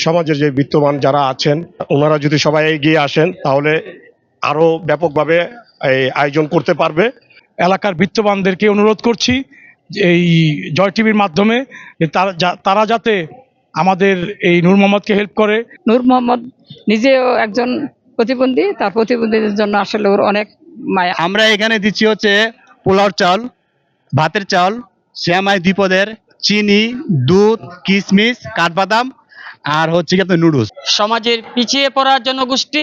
সমাজের যে বিত্তমান যারা আছেন ওনারা যদি সবাই এগিয়ে আসেন তাহলে আরও ব্যাপকভাবে এই আয়োজন করতে পারবে। এলাকার বিত্তবানদেরকে অনুরোধ করছি যে এই জয় টিভির মাধ্যমে তারা যা- তারা যাতে আমাদের এই নূর মোহাম্মদকে হেল্প করে। নূর মোহাম্মদ নিজেও একজন প্রতিবন্ধী তার প্রতিবন্ধীদের জন্য আসলে ওর অনেক মায়া। আমরা এখানে দিচ্ছি হচ্ছে পোলাও চাল ভাতের চাল শ্যামাই দ্বিপদের চিনি দুধ কিশমিশ কাঠবাদাম আর হচ্ছে কি আপনার নুডলস সমাজের পিছিয়ে পড়া জনগোষ্ঠী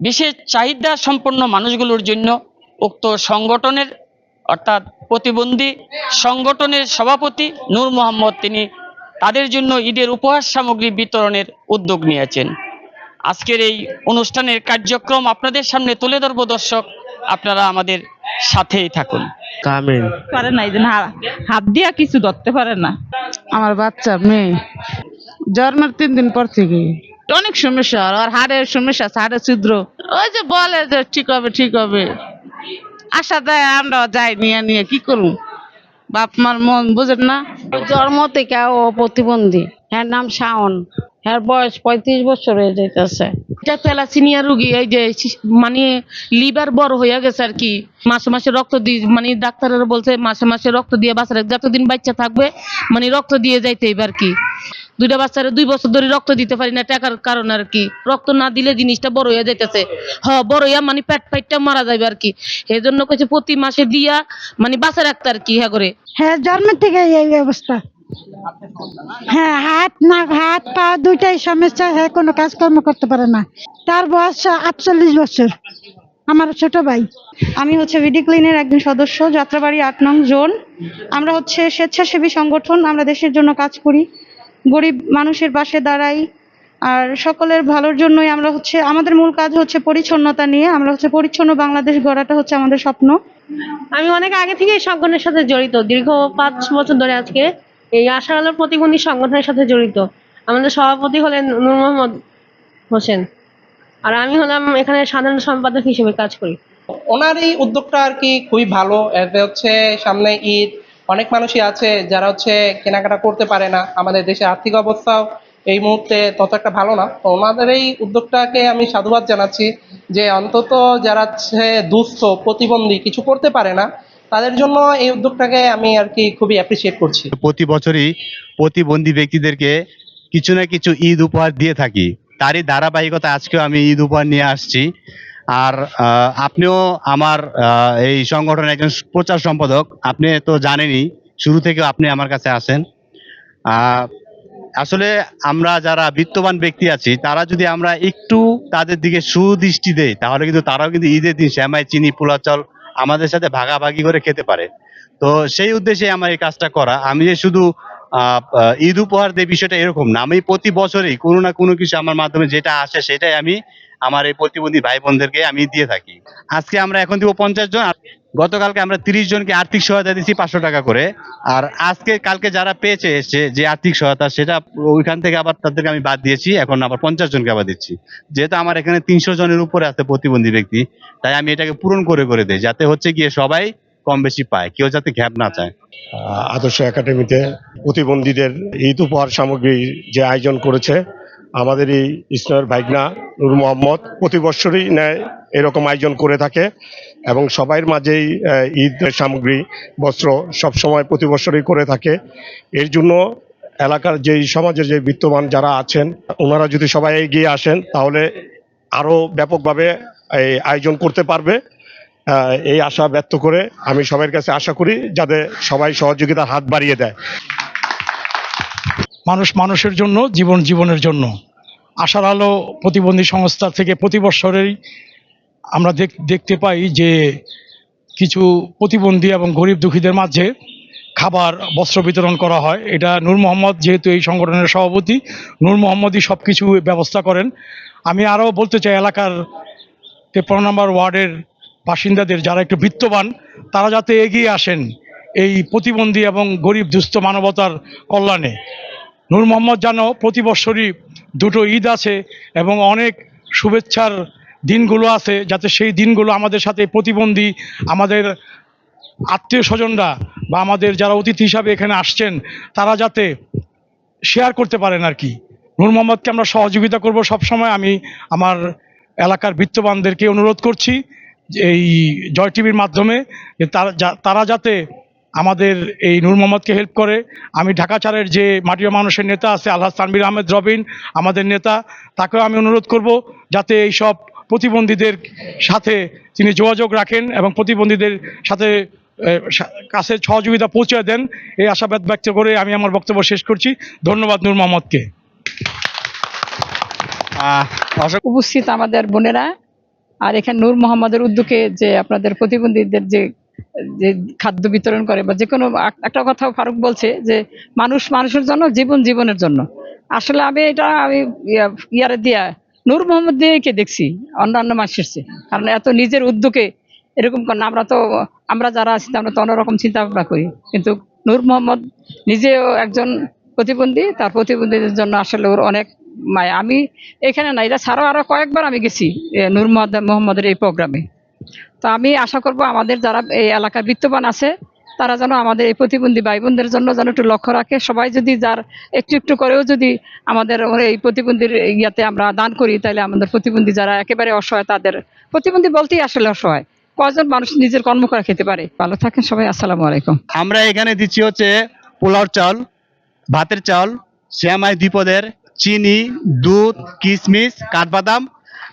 বিশেষ চাহিদা সম্পন্ন মানুষগুলোর জন্য উক্ত সংগঠনের অর্থাৎ প্রতিবন্ধী সংগঠনের সভাপতি নূর মোহাম্মদ তিনি তাদের জন্য ঈদের উপহার সামগ্রী বিতরণের উদ্যোগ নিয়েছেন। আজকের এই অনুষ্ঠানের কার্যক্রম আপনাদের সামনে তুলে ধরবো দর্শক। আপনারা আমাদের সাথেই থাকুন। পারে না এই জন্য হাত দিয়া কিছু ধরতে পারে না। আমার বাচ্চা মেয়ে। জন্মের তিন দিন পর থেকে। অনেক সমস্যা আর ওর হাড়ের সমস্যা আছে, হাড়ের ছিদ্র। ওই যে বলে যে ঠিক হবে ঠিক হবে। আশা দেয় আমরা যাই নিয়ে নিয়ে কি করুন বাপ মার মন বুঝেন না? জন্ম থেকে ও প্রতিবন্ধী। হ্যাঁ নাম শাওন। হ্যাঁ বয়স পঁয়ত্রিশ বছর হয়ে যাইতেছে। রুগী, এই যে মানে লিভার বড় হয়ে গেছে আর কি। মাসে মাসে রক্ত দিয়ে মানে বলছে মাসে মাসে রক্ত দিয়ে যতদিন বাচ্চা থাকবে মানে রক্ত দিয়ে যাইতে কি। দুইটা বাচ্চারা দুই বছর ধরে রক্ত দিতে পারি না টাকার কারণে আর কি। রক্ত না দিলে জিনিসটা বড় হয়ে যাইতেছে। হ, বড় হইয়া মানে পেট পাইটটা মারা যাবে আর কি। এই জন্য কইছে প্রতি মাসে দিয়া মানে বাঁচা রাখতে আর কি হ্যাঁ করে। হ্যাঁ জন্মের থেকে এই অবস্থা। হ্যাঁ হাত না হাত পা দুইটাই সমস্যা হ্যাঁ কোনো কাজকর্ম করতে পারে না। তার বয়স আটচল্লিশ বছর আমার ছোট ভাই। আমি হচ্ছে ভিডি ক্লিনের একজন সদস্য যাত্রাবাড়ি আট নং জোন। আমরা হচ্ছে স্বেচ্ছাসেবী সংগঠন আমরা দেশের জন্য কাজ করি। গরিব মানুষের পাশে দাঁড়াই আর সকলের ভালোর জন্যই আমরা হচ্ছে আমাদের মূল কাজ হচ্ছে পরিচ্ছন্নতা নিয়ে আমরা হচ্ছে পরিচ্ছন্ন বাংলাদেশ গড়াটা হচ্ছে আমাদের স্বপ্ন। আমি অনেক আগে থেকে এই সংগঠনের সাথে জড়িত দীর্ঘ পাঁচ বছর ধরে আজকে। এই আশার আলোর প্রতিবন্ধী সংগঠনের সাথে জড়িত। আমাদের সভাপতি হলেন নূর মোহাম্মদ হোসেন। আর আমি হলাম এখানে সাধারণ সম্পাদক হিসেবে কাজ করি। ওনার এই উদ্যোগটা আর কি খুবই ভালো। এতে হচ্ছে সামনে ঈদ, অনেক মানুষই আছে যারা হচ্ছে কেনাকাটা করতে পারে না। আমাদের দেশের আর্থিক অবস্থাও এই মুহূর্তে তত একটা ভালো না। তো ওনাদের এই উদ্যোগটাকে আমি সাধুবাদ জানাচ্ছি যে অন্তত যারা হচ্ছে দুস্থ, প্রতিবন্ধী কিছু করতে পারে না তাদের জন্য এই উদ্যোগটাকে আমি আর কি খুবই অ্যাপ্রিসিয়েট করছি। প্রতি বছরই প্রতিবন্ধী ব্যক্তিদেরকে কিছু না কিছু ঈদ উপহার দিয়ে থাকি। তারই ধারাবাহিকতা আজকেও আমি ঈদ উপহার নিয়ে আসছি। আর আপনিও আমার এই সংগঠনের একজন প্রচার সম্পাদক। আপনি তো জানেনই, শুরু থেকে আপনি আমার কাছে আসেন আসলে আমরা যারা বিত্তবান ব্যক্তি আছি, তারা যদি আমরা একটু তাদের দিকে সুদৃষ্টি দেই, তাহলে কিন্তু তারাও কিন্তু ঈদের দিন শ্যামাই, চিনি পোলা চাল আমাদের সাথে ভাগাভাগি করে খেতে পারে। তো সেই উদ্দেশ্যে আমার এই কাজটা করা। আমি যে শুধু ঈদ উপহার দেই বিষয়টা এরকম না। আমি প্রতি বছরই কোনো না কোনো কিছু আমার মাধ্যমে যেটা আসে সেটাই আমি আমার এই প্রতিবন্ধী ভাই বোনদেরকে আমি দিয়ে থাকি। আজকে আমরা এখন দিব পঞ্চাশ জন। গতকালকে আমরা তিরিশ জনকে আর্থিক সহায়তা দিচ্ছি পাঁচশো টাকা করে। আর আজকে, কালকে যারা পেয়েছে এসে যে আর্থিক সহায়তা, সেটা ওইখান থেকে আবার তাদেরকে আমি বাদ দিয়েছি। এখন আবার পঞ্চাশ জনকে আবার দিচ্ছি। যেহেতু আমার এখানে তিনশো জনের উপরে আছে প্রতিবন্ধী ব্যক্তি, তাই আমি এটাকে পূরণ করে করে দিই, যাতে হচ্ছে গিয়ে সবাই কম বেশি পায়, কেউ যাতে ঘ্যাপ না চায়। আদর্শ একাডেমিতে প্রতিবন্ধীদের ঈদ উপহার সামগ্রী যে আয়োজন করেছে আমাদের এই ইসলামের ভাইগনা নূর মোহাম্মদ প্রতি বছরই নেয় এরকম আয়োজন করে থাকে এবং সবাই মাঝেই ঈদ সামগ্রী, বস্ত্র সবসময় প্রতি বছরই করে থাকে। এর জন্য এলাকার যেই সমাজের যে বিত্তমান যারা আছেন, ওনারা যদি সবাই এগিয়ে আসেন, তাহলে আরও ব্যাপকভাবে এই আয়োজন করতে পারবে। এই আশা ব্যক্ত করে আমি সবার কাছে আশা করি যাতে সবাই সহযোগিতার হাত বাড়িয়ে দেয়। মানুষ মানুষের জন্য, জীবন জীবনের জন্য। আশার আলো প্রতিবন্ধী সংস্থা থেকে প্রতি বছরেই আমরা দেখ- দেখতে পাই যে কিছু প্রতিবন্ধী এবং গরিব দুঃখীদের মাঝে খাবার, বস্ত্র বিতরণ করা হয়। এটা নূর মোহাম্মদ যেহেতু এই সংগঠনের সভাপতি, নূর মোহাম্মদই সব কিছু ব্যবস্থা করেন। আমি আরও বলতে চাই, এলাকার তেপ্পান্ন নম্বর ওয়ার্ডের বাসিন্দাদের যারা একটু বিত্তবান, তারা যাতে এগিয়ে আসেন এই প্রতিবন্ধী এবং গরিব দুস্থ মানবতার কল্যাণে। নূর মোহাম্মদ জানো প্রতি বছরই দুটো ঈদ আছে এবং অনেক শুভেচ্ছার দিনগুলো আছে যাতে সেই দিনগুলো আমাদের সাথে প্রতিবন্ধী, আমাদের আত্মীয় স্বজনরা বা আমাদের যারা অতিথি হিসাবে এখানে আসছেন, তারা যাতে শেয়ার করতে পারেন আর কি। নূর মোহাম্মদকে আমরা সহযোগিতা করব সব সময় আমি আমার এলাকার বিত্তবানদেরকে অনুরোধ করছি এই জয় টিভির মাধ্যমে তারা যাতে আমাদের এই নূর মোহাম্মদকে হেল্প করে। আমি ঢাকাচারের যে মাটির মানুষের নেতা আছে আল্লাহ তানবির আহমেদ রবিন আমাদের নেতা তাকেও আমি অনুরোধ করব যাতে এই সব প্রতিবন্ধীদের সাথে তিনি যোগাযোগ রাখেন এবং প্রতিবন্ধীদের সাথে কাছে সহযোগিতা পৌঁছে দেন। এই আশাবাদ ব্যক্ত করে আমি আমার বক্তব্য শেষ করছি। ধন্যবাদ নূর মোহাম্মদকে। উপস্থিত আমাদের বোনেরা আর এখানে নূর মোহাম্মদের উদ্যোগে যে আপনাদের প্রতিবন্ধীদের যে যে খাদ্য বিতরণ করে বা যে কোনো একটা কথা ফারুক বলছে যে মানুষ মানুষের জন্য জীবন জীবনের জন্য। আসলে আমি এটা আমি ইয়া- ইয়ারে দিয়া নূর মোহাম্মদ দিয়েকে দেখছি অন্যান্য মানুষের চেয়ে কারণ এত নিজের উদ্যোগে এরকম না, আমরা তো আমরা যারা আছি আমরা তো অন্যরকম চিন্তা ভাবনা করি। কিন্তু নূর মোহাম্মদ নিজেও একজন প্রতিবন্ধী তার প্রতিবন্ধীদের জন্য আসলে ওর অনেক মায়া। আমি এখানে না এটা ছাড়াও আরও কয়েকবার আমি গেছি নূর মোহাম্মদের এই প্রোগ্রামে। তো আমি আশা করব আমাদের যারা এই এলাকার বিত্তবান আছে, তারা যেন আমাদের এই প্রতিবন্ধী ভাই বোনদের জন্য যেন একটু লক্ষ্য রাখে। সবাই যদি যার একটু একটু করেও যদি আমাদের এই প্রতিবন্ধীর ইয়াতে আমরা দান করি তাহলে আমাদের প্রতিবন্ধী যারা একেবারে অসহায়, তাদের প্রতিবন্ধী বলতেই আসলে অসহায়। কজন মানুষ নিজের কর্ম করে খেতে পারে? ভালো থাকেন সবাই, আসসালামু আলাইকুম। আমরা এখানে দিচ্ছি হচ্ছে পোলাও চাল, ভাতের চাল শ্যামাই দ্বিপদের চিনি, দুধ কিশমিশ কাঠবাদাম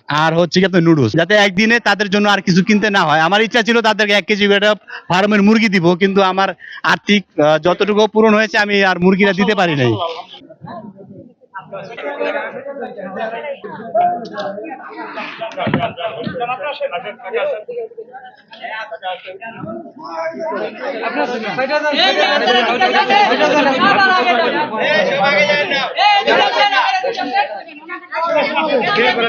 আর হচ্ছে কি আপনার নুডলস যাতে একদিনে তাদের জন্য আর কিছু কিনতে না হয়। আমার ইচ্ছা ছিল তাদেরকে এক কেজি করে ফার্মের মুরগি দিব কিন্তু আমার আর্থিক আহ, যতটুকু পূরণ হয়েছে আমি আর মুরগিটা দিতে পারি নাই। বের করে